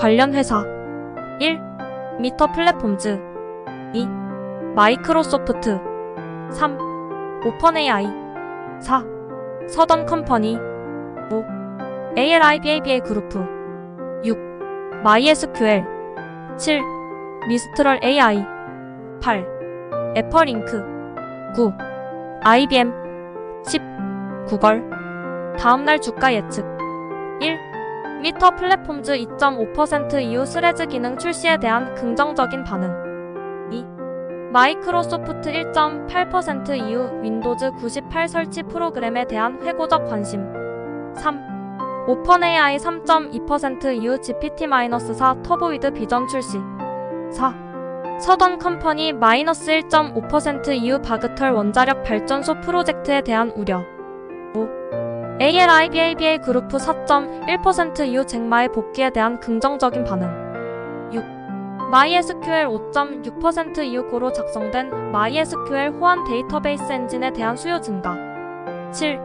관련 회사 1. 미터 플랫폼즈 2. 마이크로소프트 3. 오픈 AI 4. 서던 컴퍼니 5. ALIBABA 그룹프 6. 마이에스큐엘 7. 미스트럴 AI 8. 애플링크 9. IBM 10. 구걸 다음날 주가 예측 1. 미터 플랫폼즈 2.5% 이후 스레즈 기능 출시에 대한 긍정적인 반응 2. 마이크로소프트 1.8% 이후 윈도우즈 98 설치 프로그램에 대한 회고적 관심 3. 오픈 AI 3.2% 이후 GPT-4 터보이드 비전 출시 4. 서던 컴퍼니 마이너스 1.5% 이후 바그털 원자력 발전소 프로젝트에 대한 우려 5. ALIBABA 그룹프 4.1% 이후 잭마의 복귀에 대한 긍정적인 반응 6. MySQL 5.6% 이후 고로 작성된 MySQL 호환 데이터베이스 엔진에 대한 수요 증가 7.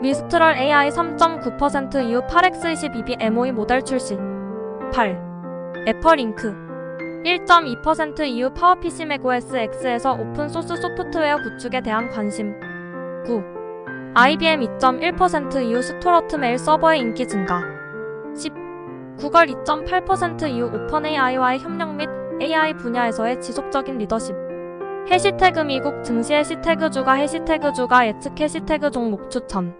미스트럴 AI 3.9% 이후 8X22B MOE 모델 출시 8. 애플링크 1.2% 이후 파워PC macOS X에서 오픈소스 소프트웨어 구축에 대한 관심 9. IBM 2.1% 이후 스토러트 메일 서버의 인기 증가 10. 구글 2.8% 이후 오픈 AI와의 협력 및 AI 분야에서의 지속적인 리더십 해시태그 미국 증시 해시태그 주가 해시태그 주가 예측 해시태그 종목 추천